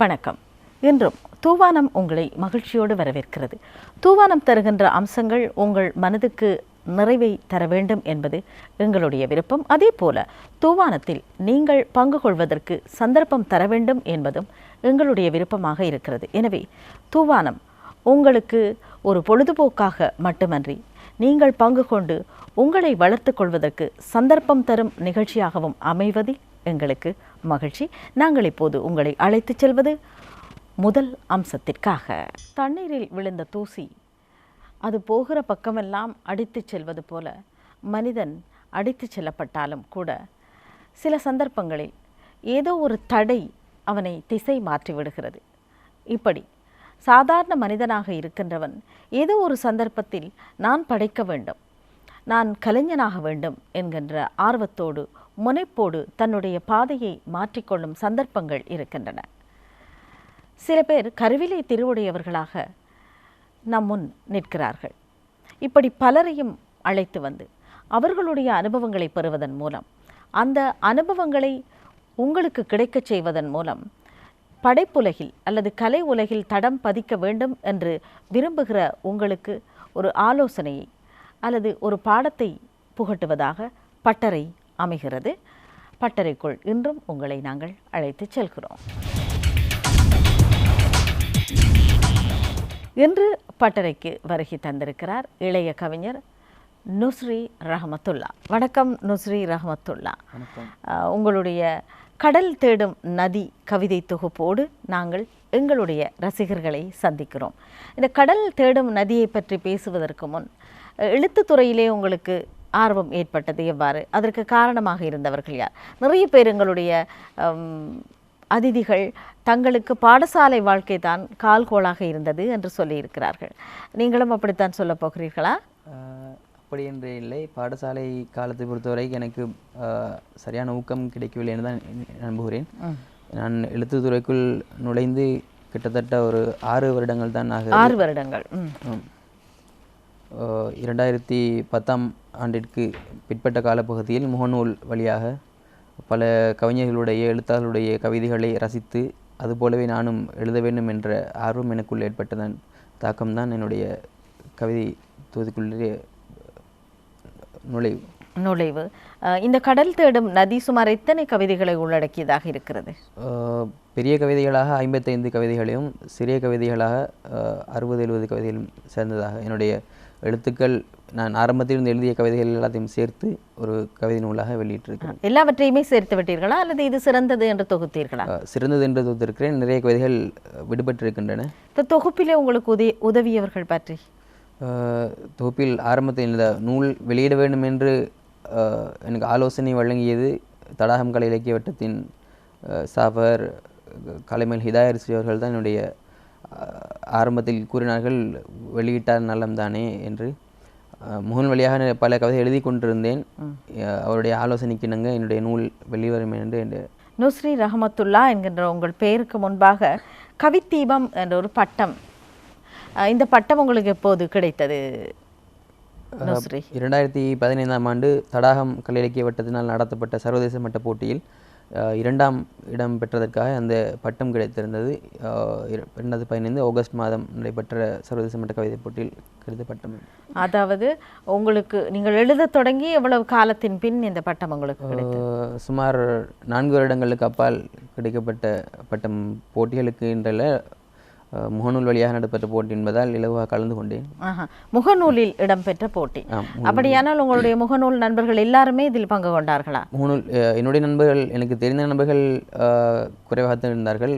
வணக்கம். இன்றும் தூவானம் உங்களை மகிழ்ச்சியோடு வரவேற்கிறது. தூவானம் தருகின்ற அம்சங்கள் உங்கள் மனதுக்கு நிறைவை தர வேண்டும் என்பது எங்களுடைய விருப்பம். அதே போல தூவானத்தில் நீங்கள் பங்கு கொள்வதற்கு சந்தர்ப்பம் தர வேண்டும் என்பதும் எங்களுடைய விருப்பமாக இருக்கிறது. எனவே தூவானம் உங்களுக்கு ஒரு பொழுதுபோக்காக மட்டுமன்றி நீங்கள் பங்கு கொண்டு உங்களை வளர்த்துக் கொள்வதற்கு சந்தர்ப்பம் தரும் நிகழ்ச்சியாகவும் அமைவதில் எங்களுக்கு மகிழ்ச்சி. நாங்கள் இப்போது உங்களை அழைத்துச் செல்வது முதல் அம்சத்திற்காக. தண்ணீரில் விழுந்த தூசி. அது போகிற பக்கமெல்லாம் அடித்துச் செல்வது போல மனிதன் அடித்துச் செல்லப்பட்டாலும் கூட சில சந்தர்ப்பங்களில் ஏதோ ஒரு தடை அவனை திசை மாற்றி விடுகிறது இப்படி சாதாரண மனிதனாக இருக்கின்றவன் ஏதோ ஒரு சந்தர்ப்பத்தில் நான் படைக்க வேண்டும். நான் கலைஞனாக வேண்டும் என்கின்ற ஆர்வத்தோடு முனைப்போடு தன்னுடைய பாதையை மாற்றிக்கொள்ளும் சந்தர்ப்பங்கள் இருக்கின்றன. சில பேர் கருவிலை திருவுடையவர்களாக நம் முன் நிற்கிறார்கள். இப்படி பலரையும் அழைத்து வந்து அவர்களுடைய அனுபவங்களை பெறுவதன் மூலம் அந்த அனுபவங்களை உங்களுக்கு கிடைக்கச் செய்வதன் மூலம் படைப்புலகில் அல்லது கலை உலகில் தடம் பதிக்க வேண்டும் என்று விரும்புகிற உங்களுக்கு ஒரு ஆலோசனையை அல்லது ஒரு பாடத்தை புகட்டுவதாக பட்டறை அமைகிறது. பட்டறைக்குள் இன்றும் உங்களை நாங்கள் அழைத்துச் செல்கிறோம். இன்று பட்டறைக்கு வருகை தந்திருக்கிறார் இளைய கவிஞர் நுஸ்ரி ரஹமத்துல்லா. வணக்கம் நுஸ்ரி ரஹமத்துல்லா. உங்களுடைய கடல் தேடும் நதி கவிதை தொகுப்போடு நாங்கள் எங்களுடைய ரசிகர்களை சந்திக்கிறோம். இந்த கடல் தேடும் நதியை பற்றி பேசுவதற்கு முன் அஹ், எழுத்துத் துறையிலே உங்களுக்கு ஆர்வம் ஏற்பட்டது எவ்வாறு? அதற்கு காரணமாக இருந்தவர்கள் யார்? நிறைய பேர் எங்களுடைய அதிதிகள் தங்களுக்கு பாடசாலை வாழ்க்கை தான் கால்கோளாக இருந்தது என்று சொல்லியிருக்கிறார்கள். நீங்களும் அப்படித்தான் சொல்லப் போகிறீர்களா? அப்படி என்று இல்லை. பாடசாலை காலத்தை பொறுத்தவரைக்கும் எனக்கு சரியான ஊக்கம் கிடைக்கவில்லை என்று தான் நம்புகிறேன். நான் எழுத்துத்துறைக்குள் நுழைந்து கிட்டத்தட்ட ஒரு ஆறு வருடங்கள் தான் ஆக ஆறு வருடங்கள். இரண்டாயிரத்தி பத்தாம் ஆண்டிற்கு பிற்பட்ட காலப்பகுதியில் முகநூல் வழியாக பல கவிஞர்களுடைய எழுத்தாளர்களுடைய கவிதைகளை ரசித்து அதுபோலவே நானும் எழுத வேண்டும் என்ற ஆர்வம் எனக்குள் ஏற்பட்டதன் தாக்கம்தான் என்னுடைய கவிதை தொகுதிக்குள்ளே நுழைவு. நுழைவு. இந்த கடல் தேடும் நதி சுமார் எத்தனை கவிதைகளை உள்ளடக்கியதாக இருக்கிறது? பெரிய கவிதைகளாக ஐம்பத்தைந்து கவிதைகளையும் சிறிய கவிதைகளாக அறுபது எழுபது கவிதைகளும் சேர்ந்ததாக என்னுடைய எழுத்துக்கள் நான் ஆரம்பத்தில் இருந்து எழுதிய கவிதைகள் எல்லாத்தையும் சேர்த்து ஒரு கவிதை நூலாக வெளியிட்டிருக்கிறேன். எல்லாவற்றையுமே சேர்த்து விட்டீர்களா? அல்லது இது சிறந்தது என்று தொகுத்தீர்களா? சிறந்தது என்று தொகுத்திருக்கிறேன். நிறைய கவிதைகள் விடுபட்டிருக்கின்றன. இந்த தொகுப்பிலே உங்களுக்கு உதவி உதவியவர்கள் பற்றி? தொகுப்பில் ஆரம்பத்தில் இந்த நூல் வெளியிட வேண்டும் என்று எனக்கு ஆலோசனை வழங்கியது தடாகம் கலை இலக்கிய வட்டத்தின் சாபர் கலைமல் ஹிதாயரிசி அவர்கள் தான் என்னுடைய ஆரம்பத்தில் கூறினார்கள் வெளியிட்டால் நலம்தானே என்று. முகன் வழியாக பல கவிதை எழுதி கொண்டிருந்தேன். அவருடைய ஆலோசனைக்கு இணங்க என்னுடைய நூல் வெளிவரும் என்று நுஸ்ரி ரஹமத்துல்லா என்கின்ற உங்கள் பெயருக்கு முன்பாக கவித்தீபம் என்ற ஒரு பட்டம். இந்த பட்டம் உங்களுக்கு எப்போது கிடைத்தது? இரண்டாயிரத்தி பதினைந்தாம் ஆண்டு தடாகம் கலை இலக்கிய வட்டத்தினால் நடத்தப்பட்ட சர்வதேச மட்ட போட்டியில் இரண்டாம் இடம் பெற்றதற்காக அந்த பட்டம் கிடைத்திருந்தது. இரண்டாயிரத்தி பதினைந்து ஆகஸ்ட் மாதம் நடைபெற்ற சர்வதேச மட்ட கவிதை போட்டியில் கிடைத்த பட்டம். அதாவது உங்களுக்கு நீங்கள் எழுதத் தொடங்கி எவ்வளவு காலத்தின் பின் இந்த பட்டம் உங்களுக்கு சுமார் நான்கு வருடங்களுக்கு அப்பால் கிடைக்கப்பட்ட பட்டம். போட்டிகளுக்கு அஹ், முகநூல் வழியாக நடைபெற்ற போட்டி என்பதால் இலவாக கலந்து கொண்டேன். முகநூலில் இடம்பெற்ற போட்டி. அப்படியானால் உங்களுடைய முகநூல் நண்பர்கள் எல்லாருமே இதில் பங்கு கொண்டார்களா? முகநூல் என்னுடைய நண்பர்கள் எனக்கு தெரிந்த நண்பர்கள் குறைவாகத்தான் இருந்தார்கள்.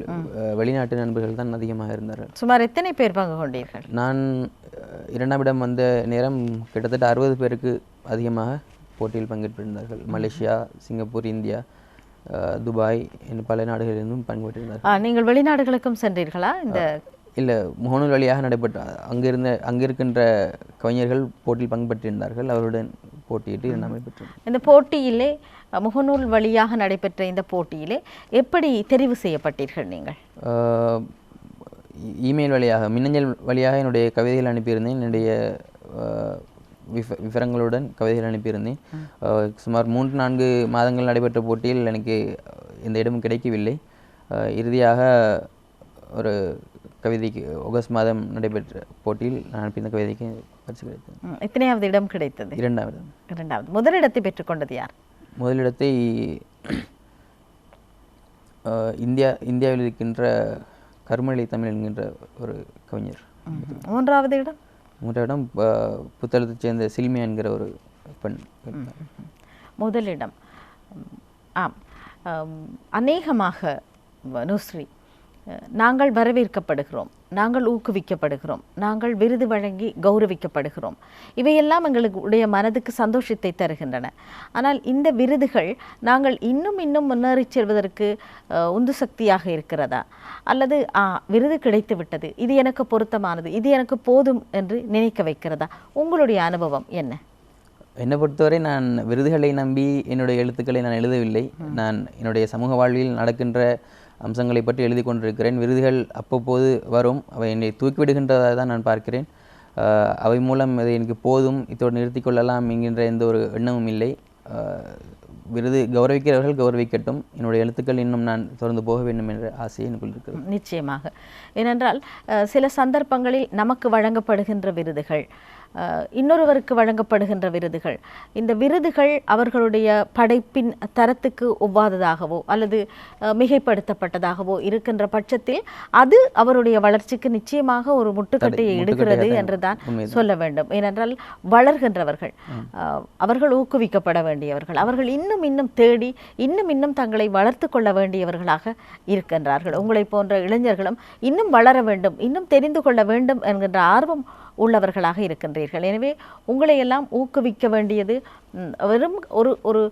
வெளிநாட்டு நண்பர்கள் தான் அதிகமாக இருந்தார்கள். சுமார் எத்தனை பேர் பங்கு கொண்டீர்கள்? நான் இரண்டாம் இடம் வந்த நேரம் கிட்டத்தட்ட அறுபது பேருக்கு அதிகமாக போட்டியில் பங்கேற்றிருந்தார்கள். மலேசியா சிங்கப்பூர் இந்தியா துபாய் இன்னும் பல நாடுகளிலிருந்தும் பங்கேற்றிருந்தார்கள் ஆ, நீங்கள் வெளிநாடுகளுக்கும் சென்றீர்களா? இந்த இல்லை முகநூல் வழியாக நடைபெற்ற அங்கிருந்த அங்கிருக்கின்ற கவிஞர்கள் போட்டியில் பங்கு பெற்றிருந்தார்கள். அவருடன் போட்டியிட்டு இரண்டாமை பெற்றேன் இந்த போட்டியிலே முகநூல் வழியாக நடைபெற்ற இந்த போட்டியிலே எப்படி தெரிவு செய்யப்பட்டீர்கள் நீங்கள்? இமெயில் வழியாக மின்னஞ்சல் வழியாக என்னுடைய கவிதைகள் அனுப்பியிருந்தேன். என்னுடைய விவ விவரங்களுடன் கவிதைகள் அனுப்பியிருந்தேன். சுமார் மூன்று நான்கு மாதங்கள் நடைபெற்ற போட்டியில் எனக்கு இந்த இடமும் கிடைக்கவில்லை. இறுதியாக ஒரு கவிதைக்கு ஆகஸ்ட் மாதம் நடைபெற்ற போட்டியில் நான் அனுப்பிய இந்த கவிதைக்கு பரிசு கிடைத்தது. எத்தனையாவது இடம் கிடைத்தது? இரண்டாவது இரண்டாவது. முதலிடத்தை பெற்றுக்கொண்டது யார்? முதலிடத்தை இந்தியா இந்தியாவில் இருக்கின்ற கருமலை தமிழ் என்கின்ற ஒரு கவிஞர். மூன்றாவது இடம்? முதலிடம் புத்தளத்தை புத்தளத்தைச் சேர்ந்த சில்மியா என்கிற ஒரு பெண் முதலிடம். ஆம். அநேகமாக நுஸ்ரி நாங்கள் வரவேற்கப்படுகிறோம் நாங்கள் ஊக்குவிக்கப்படுகிறோம் நாங்கள் விருது வழங்கி கௌரவிக்கப்படுகிறோம். இவையெல்லாம் எங்களுக்கு உடைய மனதுக்கு சந்தோஷத்தை தருகின்றன. ஆனால் இந்த விருதுகள் நாங்கள் இன்னும் இன்னும் முன்னேறி செல்வதற்கு உந்து சக்தியாக இருக்கிறதா? அல்லது ஆ விருது கிடைத்து விட்டது இது எனக்கு பொருத்தமானது இது எனக்கு போதும் என்று நினைக்க வைக்கிறதா? உங்களுடைய அனுபவம் என்ன? என்னை பொறுத்தவரை நான் விருதுகளை நம்பி என்னுடைய எழுத்துக்களை நான் எழுதவில்லை. நான் என்னுடைய சமூக வாழ்வில் நடக்கின்ற அம்சங்களை பற்றி எழுதி கொண்டிருக்கிறேன். விருதுகள் அப்பப்போது வரும். அவை என்னை தூக்கிவிடுகின்றதாக தான் நான் பார்க்கிறேன். அவை மூலம் இது எனக்கு போதும். இத்தோடு நிறுத்திக் கொள்ளலாம் என்கின்ற எந்த ஒரு எண்ணமும் இல்லை. விருது கௌரவிக்கிறவர்கள் கௌரவிக்கட்டும். என்னுடைய எழுத்துக்கள் இன்னும் நான் தொடர்ந்து போக வேண்டும் என்ற ஆசை எனக்குள் இருக்கிறது. நிச்சயமாக. ஏனென்றால் சில சந்தர்ப்பங்களில் நமக்கு வழங்கப்படுகின்ற விருதுகள் இன்னொருவருக்கு வழங்கப்படுகின்ற விருதுகள். இந்த விருதுகள் அவர்களுடைய படைப்பின் தரத்துக்கு ஒவ்வாததாகவோ அல்லது மிகைப்படுத்தப்பட்டதாகவோ இருக்கின்ற பட்சத்தில் அது அவருடைய வளர்ச்சிக்கு நிச்சயமாக ஒரு முட்டுக்கட்டையை எடுக்கிறது என்றுதான். சொல்ல வேண்டும். ஏனென்றால் வளர்கின்றவர்கள் அவர்கள் ஊக்குவிக்கப்பட வேண்டியவர்கள் அவர்கள் இன்னும் இன்னும் தேடி இன்னும் இன்னும் தங்களை வளர்த்து கொள்ள வேண்டியவர்களாக இருக்கின்றார்கள். உங்களை போன்ற இளைஞர்களும் இன்னும் வளர வேண்டும் இன்னும் தெரிந்து கொள்ள வேண்டும் என்கின்ற ஆர்வம் உள்ளவர்களாக இருக்கின்றீர்கள். எனவே உங்களை எல்லாம் ஊக்குவிக்க வேண்டியது வெறும் ஒரு ஒரு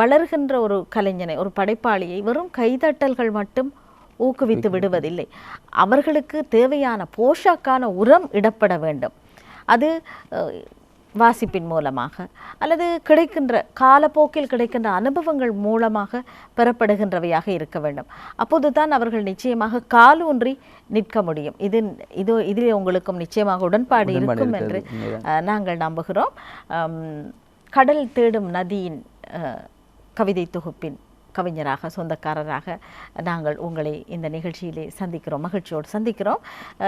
வளர்கின்ற ஒரு கலைஞனை ஒரு படைப்பாளியை வெறும் கைதட்டல்கள் மட்டும் ஊக்குவித்து விடுவதில்லை. அவர்களுக்கு தேவையான போஷாக்கான உரம் இடப்பட வேண்டும். அது வாசிப்பின் மூலமாக அல்லது கிடைக்கின்ற காலப்போக்கில் கிடைக்கின்ற அனுபவங்கள் மூலமாக பெறப்படுகின்றவையாக இருக்க வேண்டும். அப்போது தான் அவர்கள் நிச்சயமாக காலூன்றி நிற்க முடியும். இது இது இதிலே உங்களுக்கும் நிச்சயமாக உடன்பாடு இருக்கும் என்று நாங்கள் நம்புகிறோம். கடல் தேடும் நதியின் கவிதை தொகுப்பின் கவிஞராக சொந்தக்காரராக நாங்கள் உங்களை இந்த நிகழ்ச்சியிலே சந்திக்கிறோம். மகிழ்ச்சியோடு சந்திக்கிறோம்.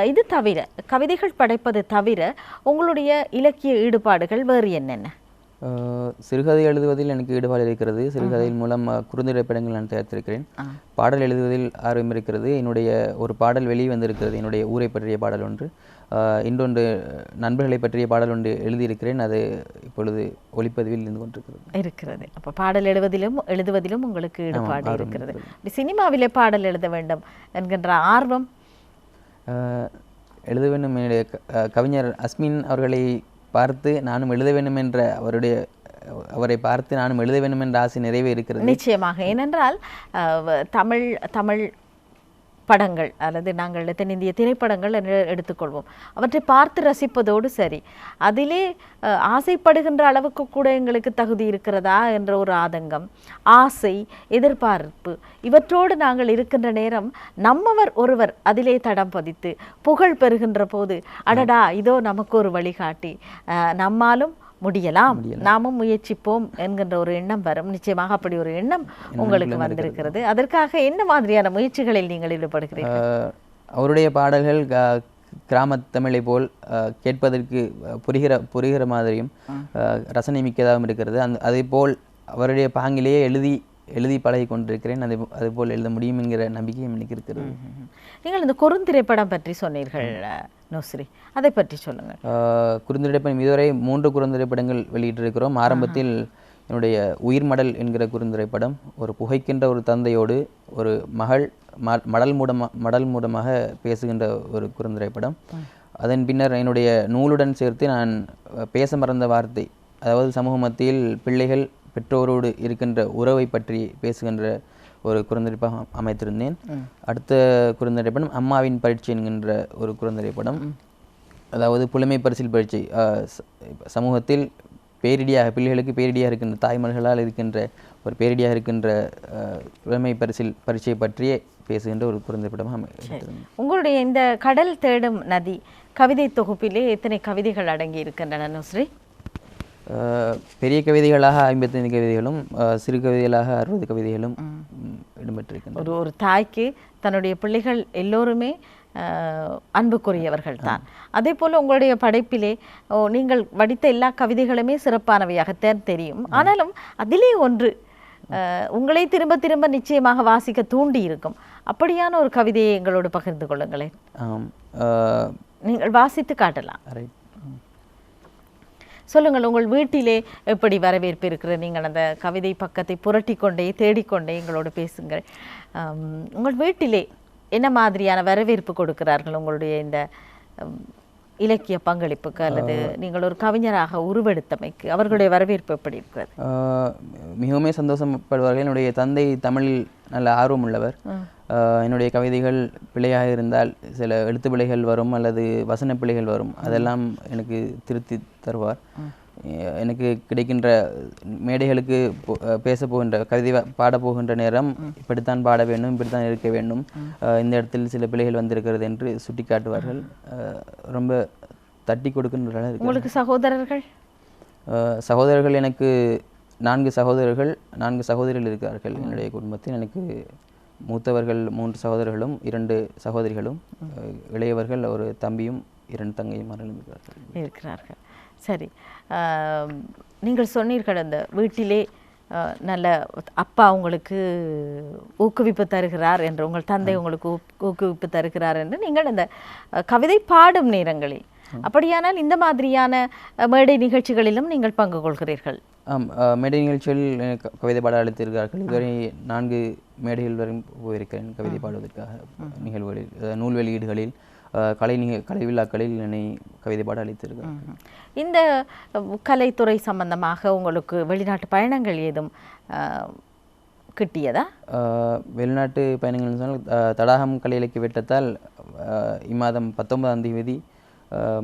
இது தவிர கவிதைகள் படைப்பது தவிர உங்களுடைய இலக்கிய ஈடுபாடுகள் வேறு என்னென்ன? சிறுகதை எழுதுவதில் எனக்கு ஈடுபாடு இருக்கிறது. சிறுகதையின் மூலம் ஆஹ், குறுந்திரை படங்கள் நான் தயாரித்திருக்கிறேன். பாடல் எழுதுவதில் ஆர்வம் இருக்கிறது. என்னுடைய ஒரு பாடல் வெளியே வந்திருக்கிறது. என்னுடைய ஊரை பற்றிய பாடல் ஒன்று. இன்னொன்று நண்பர்களை பற்றிய பாடல் ஒன்று எழுதியிருக்கிறேன். அது இப்பொழுது ஒளிப்பதிவில் இருந்து கொண்டிருக்கிறது. இருக்கிறது. அப்போ பாடல் எழுவதிலும் எழுதுவதிலும் உங்களுக்கு ஈடுபாடு இருக்கிறது. சினிமாவிலே பாடல் எழுத வேண்டும் என்கின்ற ஆர்வம். எழுத வேண்டும் என்னுடைய கவிஞர் அஸ்மின் அவர்களை பார்த்து நானும் எழுத வேண்டும் என்ற அவருடைய அவரை பார்த்து நானும் எழுத வேண்டும் என்ற ஆசை நிறைவே இருக்கிறது நிச்சயமாக. ஏனென்றால் தமிழ் தமிழ் படங்கள் அல்லது நாங்கள் தென்னிந்திய திரைப்படங்கள் என்று எடுத்துக்கொள்வோம். அவற்றை பார்த்து ரசிப்பதோடு சரி. அதிலே ஆசைப்படுகின்ற அளவுக்கு கூட எங்களுக்கு தகுதி இருக்கிறதா என்ற ஒரு ஆதங்கம் ஆசை எதிர்பார்ப்பு இவற்றோடு நாங்கள் இருக்கின்ற நேரம் நம்மவர் ஒருவர் அதிலே தடம் பதித்து புகழ் பெறுகின்ற போது அடடா இதோ நமக்கு ஒரு வழிகாட்டி. அஹ், நம்மாலும் முடியலாம். நாமும் முயற்சிப்போம் என்கின்ற ஒரு எண்ணம் வரும். நிச்சயமாக அப்படி ஒரு எண்ணம் உங்களுக்கு வந்திருக்கிறது. அதற்காக என்ன மாதிரியான முயற்சிகளில் நீங்கள் ஈடுபடுகிறீர்கள்? அவருடைய பாடல்கள் க- கிராமத் தமிழை போல் கேட்பதற்கு புரிகிற புரிகிற மாதிரியும் ரசனை மிக்கதாகவும் இருக்கிறது. அந்த அதே போல் அவருடைய பாங்கிலேயே எழுதி எழுதி பழகி கொண்டிருக்கிறேன் அதே போ- அதே போல் எழுத முடியும் என்கிற நம்பிக்கையும் எனக்கு இருக்கிறது. நீங்கள் இந்த குறுந்திரைப்படம் பற்றி சொன்னீர்கள் நுஸ்ரி. அதை பற்றி சொல்லுங்கள். குறுந்திரைப்படம் இதுவரை மூன்று குறுந்திரைப்படங்கள் வெளியிட்டிருக்கிறோம். ஆரம்பத்தில் என்னுடைய உயிர்மடல் என்கிற குறுந்திரைப்படம் ஒரு புகைக்கின்ற ஒரு தந்தையோடு ஒரு மகள் ம- மடல் மூடமா மடல் மூடமாக பேசுகின்ற ஒரு குறுந்திரைப்படம் அதன் பின்னர் என்னுடைய நூலுடன் சேர்த்து நான் பேச மறந்த வார்த்தை அதாவது சமூக மத்தியில் பிள்ளைகள் பெற்றோரோடு இருக்கின்ற உறவை பற்றி பேசுகின்ற ஒரு குறுந்திரைப்படம் அமைத்திருந்தேன். அடுத்த குறுந்திரைப்படம் அம்மாவின் பரீட்சை என்கின்ற ஒரு குறுந்திரைப்படம் அதாவது புலமை பரிசில் பரீட்சை. சமூகத்தில் பேரிடியாக பிள்ளைகளுக்கு பேரிடியாக இருக்கின்ற தாய்மல்களால் இருக்கின்ற ஒரு பேரிடியாக இருக்கின்ற புலமை பரிசில் பரீட்சை பற்றியே பேசுகின்ற ஒரு எடுத்திருந்தேன். உங்களுடைய இந்த கடல் தேடும் நதி கவிதை தொகுப்பிலே எத்தனை கவிதைகள் அடங்கி இருக்கின்றன நுஸ்ரி? பெரிய கவிதைகளாக ஐம்பத்தைந்து கவிதைகளும் சிறு கவிதைகளாக அறுபது கவிதைகளும் இடம்பெற்றிருக்கின்றன. ஒரு ஒரு தாய்க்கு தன்னுடைய பிள்ளைகள் எல்லோருமே அன்புக்குரியவர்கள் தான். அதே போல உங்களுடைய படைப்பிலே நீங்கள் வடித்த எல்லா கவிதைகளுமே சிறப்பானவையாகத்தான் தெரியும். ஆனாலும் அதிலே ஒன்று உங்களை திரும்ப திரும்ப நிச்சயமாக வாசிக்க தூண்டி இருக்கும் அப்படியான ஒரு கவிதையை எங்களோடு பகிர்ந்து கொள்ளுங்களேன். நீங்கள் வாசித்து காட்டலாம். right. சொல்லுங்கள் உங்கள் வீட்டிலே எப்படி வரவேற்பு இருக்கிறது? நீங்கள் அந்த கவிதை பக்கத்தை புரட்டி கொண்டே தேடிக்கொண்டே எங்களோடு பேசுங்கள். உங்கள் வீட்டிலே என்ன மாதிரியான வரவேற்பு கொடுக்கிறார்கள் உங்களுடைய இந்த இலக்கிய பங்களிப்புக்கு அல்லது நீங்கள் ஒரு கவிஞராக உருவெடுத்தமைக்கு அவர்களுடைய வரவேற்பு எப்படி இருக்கிறது? மிகவும் சந்தோஷப்படுவார்கள். என்னுடைய தந்தை தமிழில் நல்ல ஆர்வம் உள்ளவர் என்னுடைய கவிதைகள் பிழையாக இருந்தால் சில எழுத்து பிழைகள் வரும் அல்லது வசன பிழைகள் வரும் அதெல்லாம் எனக்கு திருத்தி தருவார். எனக்கு கிடைக்கின்ற மேடைகளுக்கு பேச போகின்ற கவிதை பாட போகின்ற நேரம் இப்படித்தான் பாட வேண்டும் இப்படித்தான் இருக்க வேண்டும். இந்த இடத்தில் சில பிழைகள் வந்திருக்கிறது என்று சுட்டிக்காட்டுவார்கள். ஆஹ், ரொம்ப தட்டி கொடுக்கின்ற இருக்கு உங்களுக்கு சகோதரர்கள்? சகோதரர்கள் எனக்கு நான்கு சகோதரர்கள் நான்கு சகோதரிகள் இருக்கிறார்கள் என்னுடைய குடும்பத்தில். எனக்கு மூத்தவர்கள் மூன்று சகோதரர்களும் இரண்டு சகோதரிகளும் இளையவர்கள் ஒரு தம்பியும் இரண்டு தங்கையும் இருக்கிறார்கள். இருக்கிறார்கள். சரி. நீங்கள் சொன்னீர்கள் அந்த வீட்டிலே நல்ல அப்பா உங்களுக்கு ஊக்குவிப்பு தருகிறார் என்று உங்கள் தந்தை உங்களுக்கு ஊக்- ஊக்குவிப்பு தருகிறார் என்று நீங்கள் அந்த கவிதை பாடும் நேரங்களில் அப்படியானால் இந்த மாதிரியான மேடை நிகழ்ச்சிகளிலும் நீங்கள் பங்கு கொள்கிறீர்கள். ஆம் மேடை நிகழ்ச்சியில் கவிதை பாட அழைத்திருக்கிறார்கள். இதுவரை நான்கு மேடைகள் வரை போயிருக்கிறேன் கவிதை பாடுவதற்காக. நிகழ்வுகளில் நூல் வெளியீடுகளில் கலை நிக கலை விழாக்களில் என்னை கவிதை பாட அழைத்திருக்கிறார் ம்ஹும். இந்த கலைத்துறை சம்பந்தமாக உங்களுக்கு வெளிநாட்டு பயணங்கள் ஏதும் கிட்டியதா? வெளிநாட்டு பயணங்கள் சொன்னால் தடாகம் கலை இலக்கிய வெட்டத்தால் இம்மாதம் பத்தொன்பதாம் தேதி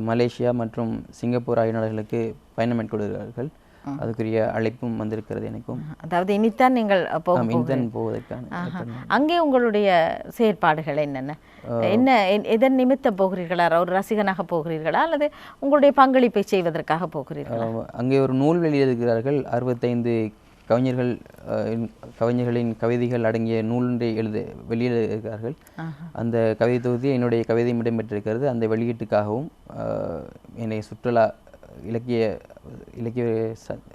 மலேசியா மற்றும் சிங்கப்பூர் ஆகிய நாடுகளுக்கு பயணம் மேற்கொள்கிறார்கள். அதுக்குரிய அழைப்பும் வந்திருக்கிறது எனக்கும். அதாவது இனித்தான் நீங்கள் இந்தன் போவதற்கான. அங்கே உங்களுடைய செயற்பாடுகள் என்னென்ன? என்ன எதன் நிமித்தம் போகிறீர்களா? ஒரு ரசிகனாக போகிறீர்களா? அல்லது உங்களுடைய பங்களிப்பை செய்வதற்காக போகிறீர்களா? அங்கே ஒரு நூல் வெளியிடுகிறார்கள். அறுபத்தைந்து கவிஞர்கள் கவிஞர்களின் கவிதைகள் அடங்கிய நூலொன்றை எழுத வெளியிடுகிறார்கள். அந்த கவிதை தொகுதி என்னுடைய கவிதையும் இடம்பெற்றிருக்கிறது. அந்த வெளியீட்டுக்காகவும் என்னை சுற்றுலா இலக்கிய இலக்கிய ச-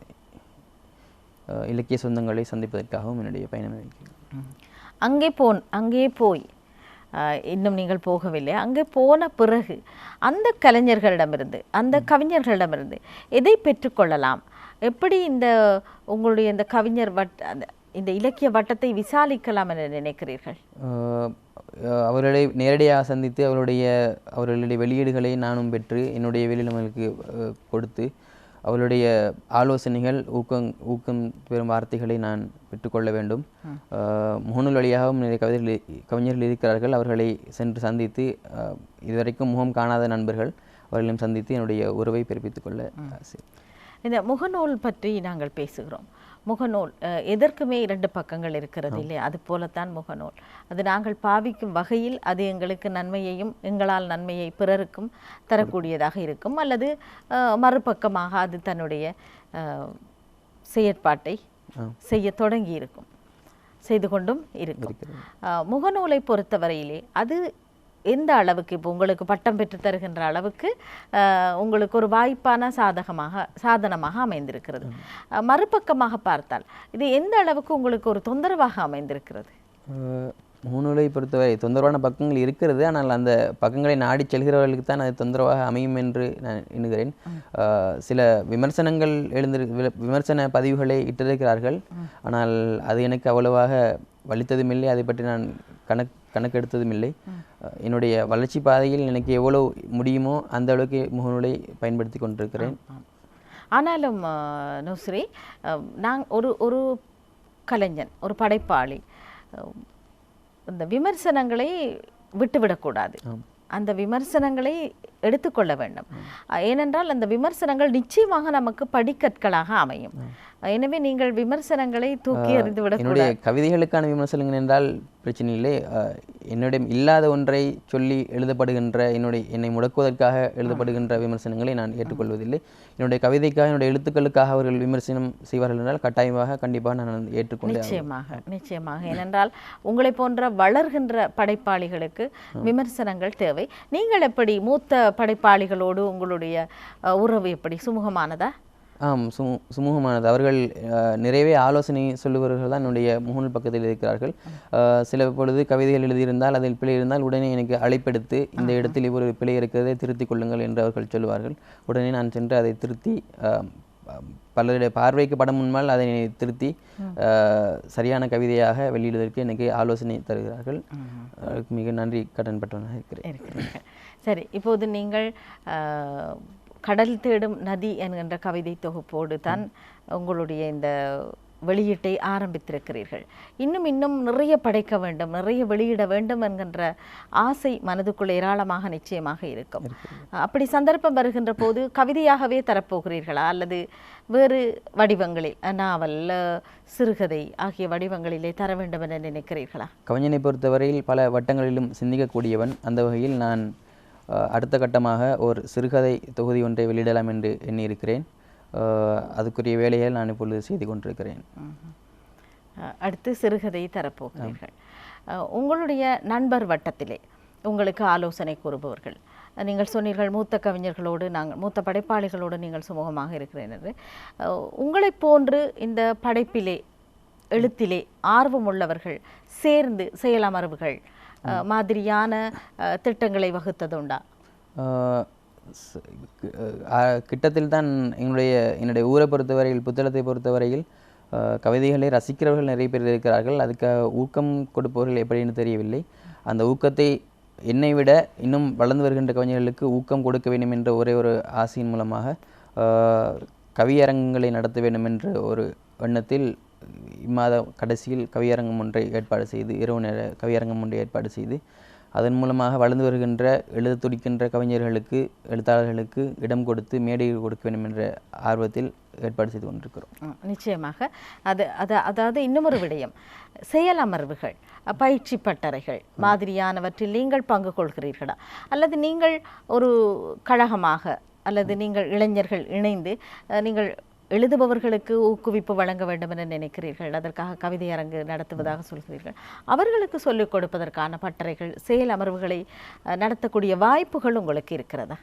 இலக்கிய சொந்தங்களை சந்திப்பதற்காகவும் என்னுடைய பயணம் இருக்கிறது. அங்கே போன் அங்கே போய் இன்னும் நீங்கள் போகவில்லை. அங்கே போன பிறகு அந்த கலைஞர்களிடமிருந்து அந்த கவிஞர்களிடமிருந்து எதை பெற்றுக்கொள்ளலாம் எப்படி இந்த உங்களுடைய இந்த கவிஞர் வட் அந்த இந்த இலக்கிய வட்டத்தை விசாலிக்கலாம் என நினைக்கிறீர்கள்? அவர்களை நேரடியாக சந்தித்து அவருடைய அவர்களுடைய வெளியீடுகளை நானும் பெற்று என்னுடைய வெளியிடங்களுக்கு ஆஹ் கொடுத்து அவருடைய ஆலோசனைகள் ஊக்கம் ஊக்கம் பெறும் வார்த்தைகளை நான் பெற்றுக்கொள்ள வேண்டும். முகநூல் வழியாகவும் நிறைய கவிதைகள் கவிஞர்கள் இருக்கிறார்கள். அவர்களை சென்று சந்தித்து இதுவரைக்கும் முகம் காணாத நண்பர்கள் அவர்களையும் சந்தித்து என்னுடைய உறவை பிறப்பித்துக் கொள்ள ஆசை. இந்த முகநூல் பற்றி நாங்கள் பேசுகிறோம். முகநூல் எதற்குமே இரண்டு பக்கங்கள் இருக்கிறது இல்லையா? அது போலத்தான் முகநூல். அது நாங்கள் பாவிக்கும் வகையில் அது எங்களுக்கு நன்மையையும் எங்களால் நன்மையை பிறருக்கும் தரக்கூடியதாக இருக்கும். அல்லது மறுபக்கமாக அது தன்னுடைய செயற்பாட்டை செய்ய தொடங்கி இருக்கும். செய்து கொண்டும் இருக்கும். முகநூலை பொறுத்தவரையிலே அது எந்த அளவுக்கு இப்போ உங்களுக்கு பட்டம் பெற்று தருகின்ற அளவுக்கு உங்களுக்கு ஒரு வாய்ப்பான சாதகமாக சாதனமாக அமைந்திருக்கிறது. மறுபக்கமாக பார்த்தால் இது எந்த அளவுக்கு உங்களுக்கு ஒரு தொந்தரவாக அமைந்திருக்கிறது? முகநூலை பொறுத்தவரை தொந்தரவான பக்கங்கள் இருக்கிறது. ஆனால் அந்த பக்கங்களை நாடி செல்கிறவர்களுக்கு தான் அது தொந்தரவாக அமையும் என்று நான் எண்ணுகிறேன். சில விமர்சனங்கள் எழுந்திரு விமர்சன பதிவுகளை இட்டிருக்கிறார்கள். ஆனால் அது எனக்கு அவ்வளவாக வலித்ததும் இல்லை அதை பற்றி நான் கணக் கணக்கெடுத்ததும் இல்லை என்னுடைய வளர்ச்சி பாதையில் எனக்கு எவ்வளவு முடியுமோ அந்த அளவுக்கு முகநூலை பயன்படுத்தி கொண்டிருக்கிறேன். ஆனாலும் நுஸ்ரி நான் ஒரு ஒரு கலைஞன் ஒரு படைப்பாளி. இந்த விமர்சனங்களை விட்டுவிடக்கூடாது அந்த விமர்சனங்களை எடுத்துக்கொள்ள வேண்டும். ஏனென்றால் அந்த விமர்சனங்கள் நிச்சயமாக நமக்கு படிக்கற்களாக அமையும். எனவே நீங்கள் விமர்சனங்களை தூக்கி எறிந்து விடக்கூடாது என்னுடைய கவிதைகளுக்கான விமர்சனங்கள் என்றால் பிரச்சனை இல்லை அஹ், என்னிடம் இல்லாத ஒன்றை சொல்லி எழுதப்படுகின்ற என்னுடைய என்னை முடக்குவதற்காக எழுதப்படுகின்ற விமர்சனங்களை நான் ஏற்றுக்கொள்வதில்லை. என்னுடைய கவிதைக்காக என்னுடைய எழுத்துக்களுக்காக அவர்கள் விமர்சனம் செய்வார்கள் என்றால் கட்டாயமாக கண்டிப்பாக நான் ஏற்றுக்கொண்டே. நிச்சயமாக நிச்சயமாக. ஏனென்றால் உங்களை போன்ற வளர்கின்ற படைப்பாளிகளுக்கு விமர்சனங்கள் தேவை. நீங்கள் எப்படி மூத்த படைப்பாளிகளோடு உங்களுடைய உறவு எப்படி? சுமூகமானதா? ஆம் சுமு சுமூகமானது. அவர்கள் நிறையவே ஆலோசனை சொல்லுபவர்கள் தான் என்னுடைய முகநூல் பக்கத்தில் இருக்கிறார்கள். சில பொழுது கவிதைகள் எழுதியிருந்தால் அதில் பிழை இருந்தால் உடனே எனக்கு அழைப்பெடுத்து இந்த இடத்தில் ஒரு பிழை இருக்கிறதை திருத்திக் கொள்ளுங்கள் என்று அவர்கள் சொல்லுவார்கள். உடனே நான் சென்று அதை திருத்தி பலருடைய பார்வைக்கு படம் முன்னால் அதை திருத்தி சரியான கவிதையாக வெளியிடுவதற்கு எனக்கு ஆலோசனை தருகிறார்கள். மிக நன்றி கடன்பட்டவனாக இருக்கிறேன். சரி இப்போது நீங்கள் கடல் தேடும் நதி என்கின்ற கவிதை தொகுப்போடு தான் உங்களுடைய இந்த வெளியீட்டை ஆரம்பித்திருக்கிறீர்கள். இன்னும் இன்னும் நிறைய படைக்க வேண்டும் நிறைய வெளியிட வேண்டும் என்கின்ற ஆசை மனதுக்குள் ஏராளமாக நிச்சயமாக இருக்கும். அப்படி சந்தர்ப்பம் வருகின்ற போது கவிதையாகவே தரப்போகிறீர்களா? அல்லது வேறு வடிவங்களில் நாவல் சிறுகதை ஆகிய வடிவங்களிலே தர வேண்டும் என நினைக்கிறீர்களா? கவிஞனை பொறுத்தவரையில் பல வட்டங்களிலும் சிந்திக்கக்கூடியவன் அந்த வகையில் நான் அடுத்த கட்டமாக ஒரு சிறுகதை தொகுதி ஒன்றை வெளியிடலாம் என்று எண்ணியிருக்கிறேன். அதுக்குரிய வேலையை நான் இப்பொழுது செய்து கொண்டிருக்கிறேன். அடுத்து சிறுகதை தரப்போகிறீர்கள். உங்களுடைய நண்பர் வட்டத்திலே உங்களுக்கு ஆலோசனை கூறுபவர்கள். நீங்கள் சொன்னீர்கள் மூத்த கவிஞர்களோடு நாங்கள் மூத்த படைப்பாளிகளோடு நீங்கள் சுமூகமாக இருக்கிறேன் என்று. உங்களைப் போன்று இந்த படைப்பிலே எழுத்திலே ஆர்வம் உள்ளவர்கள் சேர்ந்து செயலமர்வுகள் மாதிரியான திட்டங்களை வகுத்ததுண்டா உண்டா கிட்டத்தில் தான் என்னுடைய என்னுடைய ஊரை பொறுத்தவரையில் புத்தளத்தை பொறுத்தவரையில் கவிதைகளை ரசிக்கிறவர்கள் நிறைய பேர் இருக்கிறார்கள் அதுக்கு ஊக்கம் கொடுப்பவர்கள் எப்படின்னு தெரியவில்லை அந்த ஊக்கத்தை என்னை விட இன்னும் வளர்ந்து வருகின்ற கவிஞர்களுக்கு ஊக்கம் கொடுக்க வேண்டும் என்ற ஒரே ஒரு ஆசையின் மூலமாக கவியரங்குகளை கவியரங்கங்களை நடத்த வேண்டும் என்ற ஒரு எண்ணத்தில் இம்மாத கடைசியில் கவியரங்கம் ஒன்றை ஏற்பாடு செய்து இரவு நேர கவியரங்கம் ஒன்றை ஏற்பாடு செய்து அதன் மூலமாக வளர்ந்து வருகின்ற எழுத துடிக்கின்ற கவிஞர்களுக்கு எழுத்தாளர்களுக்கு இடம் கொடுத்து மேடை கொடுக்க வேண்டும் என்ற ஆர்வத்தில் ஏற்பாடு செய்து கொண்டிருக்கிறோம். நிச்சயமாக. அது அது அதாவது இன்னுமொரு விடயம். செயல் அமர்வுகள் பயிற்சி பட்டறைகள் மாதிரியானவற்றில் நீங்கள் பங்கு கொள்கிறீர்களா? அல்லது நீங்கள் ஒரு கழகமாக அல்லது நீங்கள் இளைஞர்கள் இணைந்து நீங்கள் எழுதுபவர்களுக்கு ஊக்குவிப்பு வழங்க வேண்டும் என நினைக்கிறீர்கள். அதற்காக கவிதை அரங்கு நடத்துவதாக சொல்கிறீர்கள். அவர்களுக்கு சொல்லிக் கொடுப்பதற்கான பட்டறைகள் செயல் அமர்வுகளை நடத்தக்கூடிய வாய்ப்புகள் உங்களுக்கு இருக்கிறதா?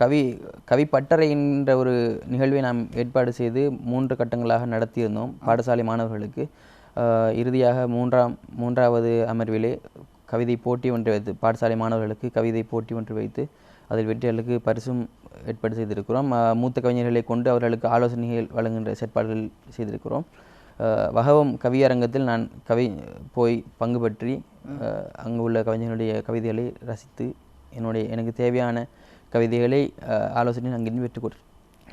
கவி கவி பட்டறை என்ற ஒரு நிகழ்வை நாம் ஏற்பாடு செய்து மூன்று கட்டங்களாக நடத்தியிருந்தோம். பாடசாலை மாணவர்களுக்கு இறுதியாக மூன்றாம் மூன்றாவது அமர்விலே கவிதை போட்டி ஒன்றை வைத்து பாடசாலை மாணவர்களுக்கு கவிதை போட்டி ஒன்று வைத்து அதில் வெற்றியாளருக்கு பரிசும் ஏற்பாடு செய்திருக்கிறோம். மூத்த கவிஞர்களை கொண்டு அவர்களுக்கு ஆலோசனைகள் வழங்குகின்ற செயற்பாடுகள் செய்திருக்கிறோம். வகவம் கவியரங்கத்தில் நான் கவி போய் பங்கு பற்றி அங்கு உள்ள கவிஞர்களுடைய கவிதைகளை ரசித்து என்னுடைய எனக்கு தேவையான கவிதைகளை ஆலோசனை அங்கிருந்து பெற்றுக்கொள்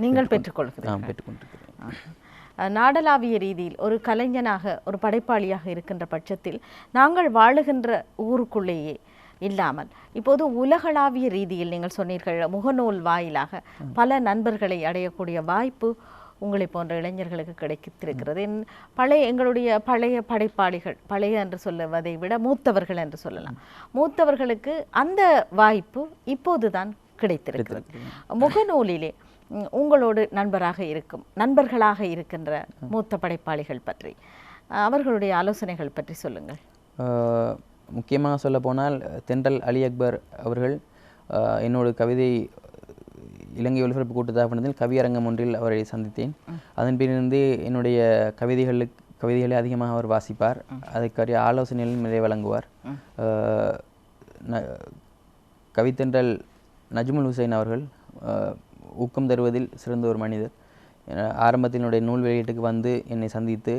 நீங்கள் பெற்றுக்கொள்கிறீர்கள். நான் பெற்றுக்கொண்டிருக்கிறேன் நாடளாவிய ரீதியில் ஒரு கலைஞனாக ஒரு படைப்பாளியாக இருக்கின்ற பட்சத்தில் நாங்கள் வாழுகின்ற ஊருக்குள்ளேயே இல்லாமல். இப்போது உலகளாவிய ரீதியில் நீங்கள் சொன்னீர்கள் முகநூல் வாயிலாக பல நண்பர்களை அடையக்கூடிய வாய்ப்பு உங்களை போன்ற இளைஞர்களுக்கு கிடைத்திருக்கிறது. என் பழைய எங்களுடைய பழைய படைப்பாளிகள் பழைய என்று சொல்லுவதை விட மூத்தவர்கள் என்று சொல்லலாம். மூத்தவர்களுக்கு அந்த வாய்ப்பு இப்போதுதான் கிடைத்திருக்கிறது. முகநூலிலே உங்களோடு நண்பராக இருக்கும் நண்பர்களாக இருக்கின்ற மூத்த படைப்பாளிகள் பற்றி அவர்களுடைய ஆலோசனைகள் பற்றி சொல்லுங்கள். முக்கியமாக சொல்ல போனால் தென்றல் அலி அக்பர் அவர்கள் என்னோட கவிதை இலங்கை ஒலிபரப்பு கூட்டுத்தாபனத்தில் கவியரங்கம் ஒன்றில் அவரை சந்தித்தேன். அதன் பின்னிருந்து என்னுடைய கவிதைகளுக்கு கவிதைகளை அதிகமாக அவர் வாசிப்பார். அதற்கரிய ஆலோசனைகளும் நிறைய வழங்குவார். கவித்தென்றல் நஜ்முல் ஹுசைன் அவர்கள் ஊக்கம் தருவதில் சிறந்த ஒரு மனிதர். ஆரம்பத்தினுடைய ஆரம்பத்தில் என்னுடைய நூல் வெளியீட்டுக்கு வந்து என்னை சந்தித்து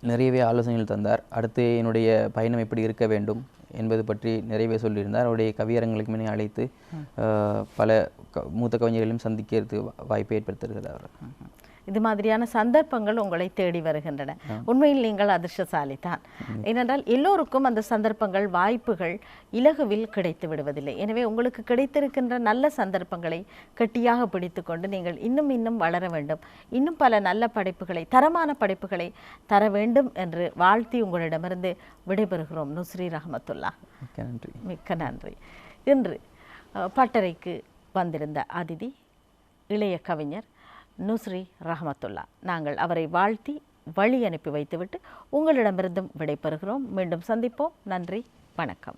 நிறையவே ஆலோசனைகள் தந்தார். அடுத்து என்னுடைய பயணம் எப்படி இருக்க வேண்டும் என்பது பற்றி நிறையவே சொல்லியிருந்தார். அவருடைய கவியரங்களுக்கு அழைத்து பல மூத்த கவிஞர்களையும் சந்திக்கிறதுக்கு வா- வாய்ப்பை ஏற்படுத்தியிருக்கிறார் அவர். இது மாதிரியான சந்தர்ப்பங்கள் உங்களை தேடி வருகின்றன. உண்மையில் நீங்கள் அதிர்ஷ்டசாலி தான் ஏனென்றால் எல்லோருக்கும் அந்த சந்தர்ப்பங்கள் வாய்ப்புகள் இலகுவில் கிடைத்து விடுவதில்லை. எனவே உங்களுக்கு கிடைத்திருக்கின்ற நல்ல சந்தர்ப்பங்களை கட்டியாக பிடித்துக்கொண்டு நீங்கள் இன்னும் இன்னும் வளர வேண்டும். இன்னும் பல நல்ல படைப்புகளை தரமான படைப்புகளை தர வேண்டும் என்று வாழ்த்தி உங்களிடமிருந்து விடைபெறுகிறோம். நுஸ்ரீ ரஹமத்துல்லா. நன்றி. மிக்க நன்றி. இன்று பட்டறைக்கு வந்திருந்த அதிதி இளைய கவிஞர் நுஸ்ரி ரஹமத்துல்லா. நாங்கள் அவரை வாழ்த்தி வழி அனுப்பி வைத்துவிட்டு உங்களிடமிருந்தும் விடைபெறுகிறோம். மீண்டும் சந்திப்போம். நன்றி. வணக்கம்.